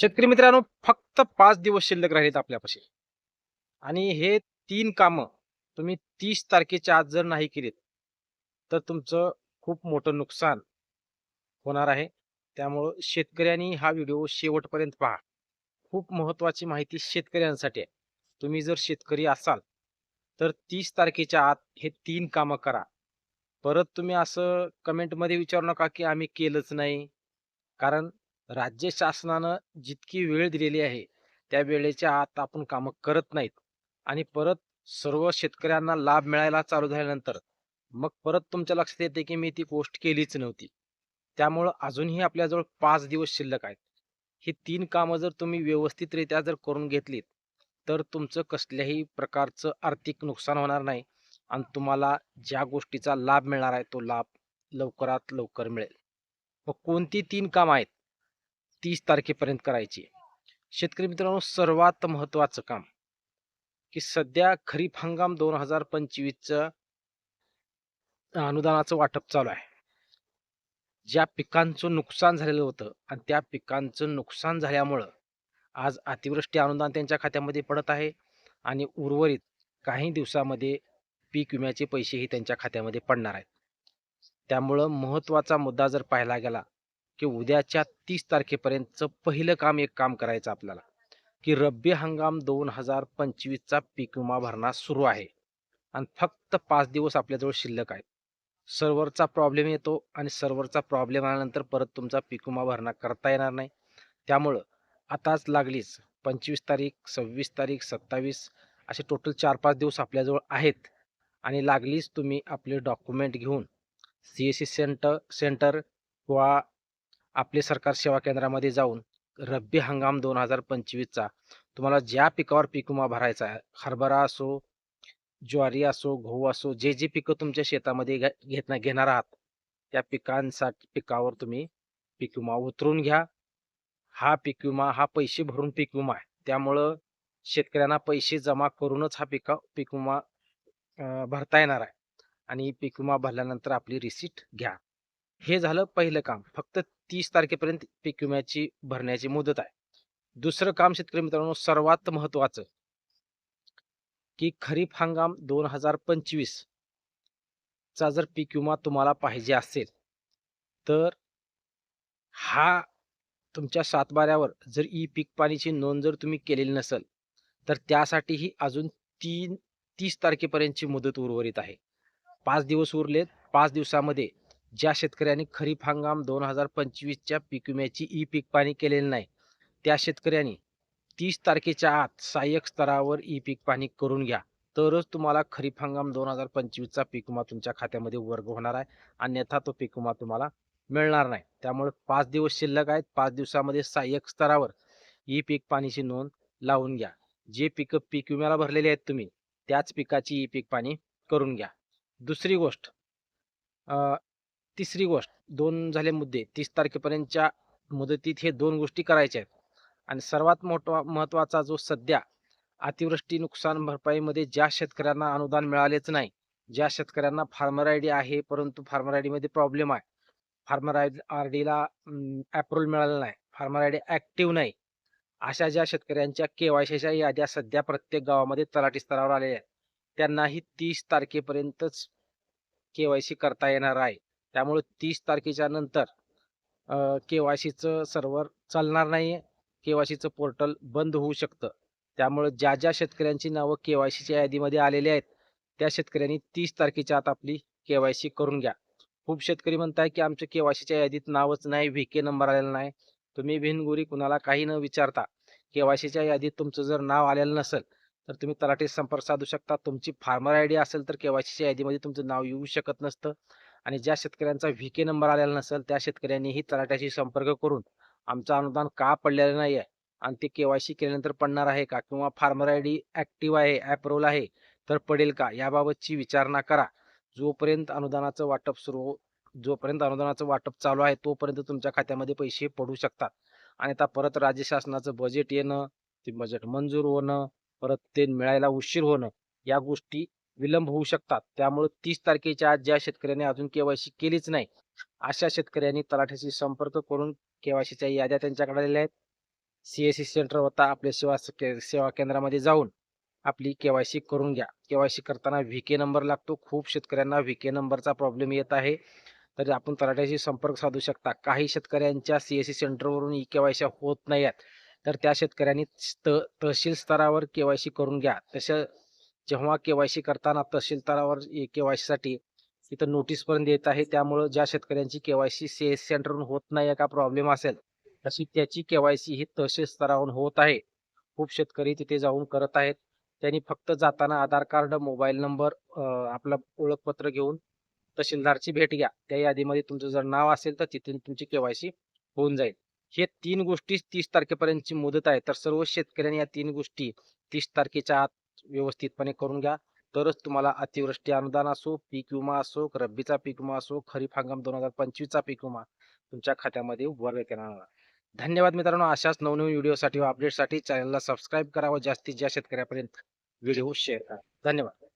शेतकरी मित्रांनो फक्त पाच दिवस शिल्लक राहिलेत आपल्यापाशी. आणि हे तीन कामं तुम्ही तीस तारखेच्या आज जर नाही केलीत तर तुमचं खूप मोठं नुकसान होणार आहे. त्यामुळं शेतकऱ्यांनी हा व्हिडिओ शेवटपर्यंत पहा. खूप महत्वाची माहिती शेतकऱ्यांसाठी आहे. तुम्ही जर शेतकरी असाल तर तीस तारखेच्या आत हे तीन कामं करा. परत तुम्ही असं कमेंटमध्ये विचारू नका की आम्ही केलंच नाही. कारण राज्य शासनानं जितकी वेळ दिलेली आहे त्या वेळेच्या आत आपण कामं करत नाहीत. आणि परत सर्व शेतकऱ्यांना लाभ मिळायला चालू झाल्यानंतर मग परत तुमच्या लक्षात येते की मी ती पोस्ट केलीच नव्हती. त्यामुळं अजूनही आपल्याजवळ पाच दिवस शिल्लक आहेत. ही तीन कामं जर तुम्ही व्यवस्थितरित्या जर करून घेतलीत तर तुमचं कसल्याही प्रकारचं आर्थिक नुकसान होणार नाही आणि तुम्हाला ज्या गोष्टीचा लाभ मिळणार आहे तो लाभ लवकरात लवकर मिळेल. मग कोणती तीन कामं आहेत? तीस तारखेपर्यंत करायची शेतकरी मित्रांनो सर्वात महत्वाचं काम की सध्या खरीप हंगाम दोन हजार पंचवीसचं अनुदानाचं वाटप चालू आहे. ज्या पिकांचं नुकसान झालेलं होतं आणि त्या पिकांचं नुकसान झाल्यामुळं आज अतिवृष्टी अनुदान त्यांच्या खात्यामध्ये पडत आहे आणि उर्वरित काही दिवसामध्ये पीक विम्याचे पैसेही त्यांच्या खात्यामध्ये पडणार आहेत. त्यामुळं महत्त्वाचा मुद्दा जर पाहायला गेला की उद्याच्या तीस तारखेपर्यंतचं पहिलं काम एक काम करायचं आपल्याला की रब्बी हंगाम दोन हजार पंचवीसचा पीक विमा भरणा सुरू आहे. आणि फक्त पाच दिवस आपल्याजवळ शिल्लक आहे. सर्व्हरचा प्रॉब्लेम येतो आणि सर्व्हरचा प्रॉब्लेम आल्यानंतर परत तुमचा पीक विमा भरणा करता येणार नाही. त्यामुळं आताच लागलीच पंचवीस तारीख सव्वीस तारीख सत्तावीस असे टोटल चार पाच दिवस आपल्याजवळ आहेत. आणि लागलीच तुम्ही आपले डॉक्युमेंट घेऊन C S C centre centre किंवा आपले सरकार सेवा केंद्रामध्ये जाऊन रब्बी हंगाम दोन हजार पंचवीसचा तुम्हाला ज्या पिकावर पीक विमा भरायचा आहे हरभरा असो ज्वारी असो गहू असो जे जे पिकं तुमच्या शेतामध्ये घे- घेत घेणार आहात त्या पिकांसाठी पिकावर तुम्ही पीक विमा उतरून घ्या. हा पीक विमा हा पैसे भरून पीक विमा आहे. त्यामुळं शेतकऱ्यांना पैसे जमा करूनच हा पिका पीक विमा भरता येणार आहे. आणि पीक विमा भरल्यानंतर आपली रिसीट घ्या. हे झालं पहिलं काम. फक्त तीस तारखेपर्यंत पीक विम्याची भरण्याची मुदत आहे. दुसरं काम शेतकरी मित्रांनो सर्वात महत्वाचं की खरीप हंगाम दोन हजार पंचवीस चा जर पीक विमा तुम्हाला पाहिजे असेल तर हा तुमच्या सातबाऱ्यावर जर ई पीक पाणीची नोंद जर तुम्ही केलेली नसेल तर त्यासाठीही अजून तीन तीस तारखेपर्यंतची मुदत उर्वरित आहे. पाच दिवस उरलेत पाच दिवसामध्ये ज्या शेतकऱ्यांनी खरीप हंगाम दोन हजार पंचवीसच्या पीक विम्याची ई पीक पाणी केलेली नाही त्या शेतकऱ्यांनी तीस तारखेच्या आत सहाय्यक स्तरावर ई पीक पाणी करून घ्या. तरच तुम्हाला खरीप हंगाम दोन हजार पंचवीसचा पीक विमा तुमच्या खात्यामध्ये वर्ग होणार आहे. अन्यथा तो पीक विमा तुम्हाला मिळणार नाही. त्यामुळे पाच दिवस शिल्लक आहेत. पाच दिवसामध्ये सहाय्यक स्तरावर ई पीक पाणीची नोंद लावून घ्या. जे पिकं पीक विम्याला भरलेले आहेत तुम्ही त्याच पिकाची ई पीक पाणी करून घ्या. दुसरी गोष्ट अं, तिसरी गोष्ट दोन झाले मुद्दे तीस तारखेपर्यंतच्या मुदतीत हे दोन गोष्टी करायच्या आहेत. आणि सर्वात मोठा महत्त्वाचा जो सध्या अतिवृष्टी नुकसान भरपाईमध्ये ज्या शेतकऱ्यांना अनुदान मिळालेच नाही ज्या शेतकऱ्यांना फार्मर आय डी आहे परंतु फार्मर आयमध्ये प्रॉब्लेम आहे. फार्मर आय आर डीला अप्रुव्हल मिळालं नाही. फार्मर आय डी ऍक्टिव्ह नाही. अशा ज्या शेतकऱ्यांच्या केवायसीच्या याद्या सध्या प्रत्येक गावामध्ये तलाठी स्तरावर आलेल्या आहेत. त्यांनाही तीस तारखेपर्यंतच केवायसी करता येणार आहे. त्यामुळे तीस तारखेच्या नंतर केवायसीचं सर्व्हर चालणार नाही केवायसीचं पोर्टल बंद होऊ शकतं. त्यामुळे ज्या ज्या शेतकऱ्यांची नावं केवायसीच्या यादीमध्ये आलेली आहेत त्या शेतकऱ्यांनी तीस तारखेच्या आत आपली केवायसी करून घ्या. खूप शेतकरी म्हणताय की आमच्या केवायसीच्या यादीत नावच नाही व्ही के नंबर आलेला नाही. तुम्ही भिनगुरी कुणाला काही न विचारता केवायसीच्या यादीत तुमचं जर नाव आलेलं नसेल तर तुम्ही तलाठी संपर्क साधू शकता. तुमची फार्मर आय डी असेल तर केवायसीच्या यादीमध्ये तुमचं नाव येऊ शकत नसतं. आणि ज्या शेतकऱ्यांचा व्हीके नंबर आलेला नसेल त्या शेतकऱ्यांनीही तलाट्याशी संपर्क करून आमचं अनुदान का पडलेलं नाही आहे आणि ते केवायसी केल्यानंतर पडणार आहे का किंवा फार्मर आय डी ऍक्टिव्ह आहे ॲप्रोल आहे तर पडेल का? याबाबतची विचारणा करा. जोपर्यंत अनुदानाचं वाटप सुरू जोपर्यंत अनुदानाचं वाटप चालू आहे तोपर्यंत तुमच्या खात्यामध्ये पैसे पडू शकतात. आणि आता परत राज्य शासनाचं बजेट येणं ते बजेट मंजूर होणं परत ते मिळायला उशीर होणं या गोष्टी विलंब होऊ शकतात. त्यामुळे तीस तारखेच्या आज ज्या शेतकऱ्यांनी अजून केवायसी केलीच नाही अशा शेतकऱ्यांनी तलाठ्याशी संपर्क करून केवायसीच्या याद्या त्यांच्याकडे आलेल्या आहेत. सी एस सी सेंटर होता आपल्या सेवा के- सेवा केंद्रामध्ये जाऊन आपली केवायसी करून घ्या. केवायसी करताना व्ही के नंबर लागतो. खूप शेतकऱ्यांना व्ही के नंबरचा प्रॉब्लेम येत आहे. तर आपण तलाठ्याशी संपर्क साधू शकता. काही शेतकऱ्यांच्या सी एस सी सेंटरवरून ई केवायसी होत नाही आहेत. तर त्या शेतकऱ्यांनी त तहसील स्तरावर केवायसी करून घ्या. तसं जेव्हा केवायसी करताना तहसीलदारावर के वाय सीसाठी तिथं नोटीस पर्यंत देत आहे. त्यामुळं ज्या शेतकऱ्यांची केवायसी सी एस सेंटरवरून होत नाही का प्रॉब्लेम असेल तशी त्याची केवायसी ही तहसील स्तरावरून होत आहे. खूप शेतकरी तिथे जाऊन करत आहेत. त्यांनी फक्त जाताना आधार कार्ड मोबाईल नंबर आपलं ओळखपत्र घेऊन तहसीलदारची भेट घ्या. त्या यादीमध्ये तुमचं जर नाव असेल तर तिथून तुमची केवायसी होऊन जाईल. हे तीन गोष्टी तीस तारखेपर्यंतची मुदत आहे. तर सर्व शेतकऱ्यांनी या तीन गोष्टी तीस तारखेच्या आत व्यवस्थितपणे करून घ्या. तरच तुम्हाला अतिवृष्टी अनुदान असो पीक विमा असो रब्बीचा पीक विमा असो खरीप हंगाम दोन हजार पंचवीसचा पीक विमा तुमच्या खात्यामध्ये वर्ग करणार धन्यवाद मित्रांनो. अशाच नवनवीन व्हिडिओसाठी व अपडेटसाठी चॅनलला सबस्क्राईब करा व जास्तीत जास्त शेतकऱ्यापर्यंत व्हिडिओ शेअर करा. धन्यवाद.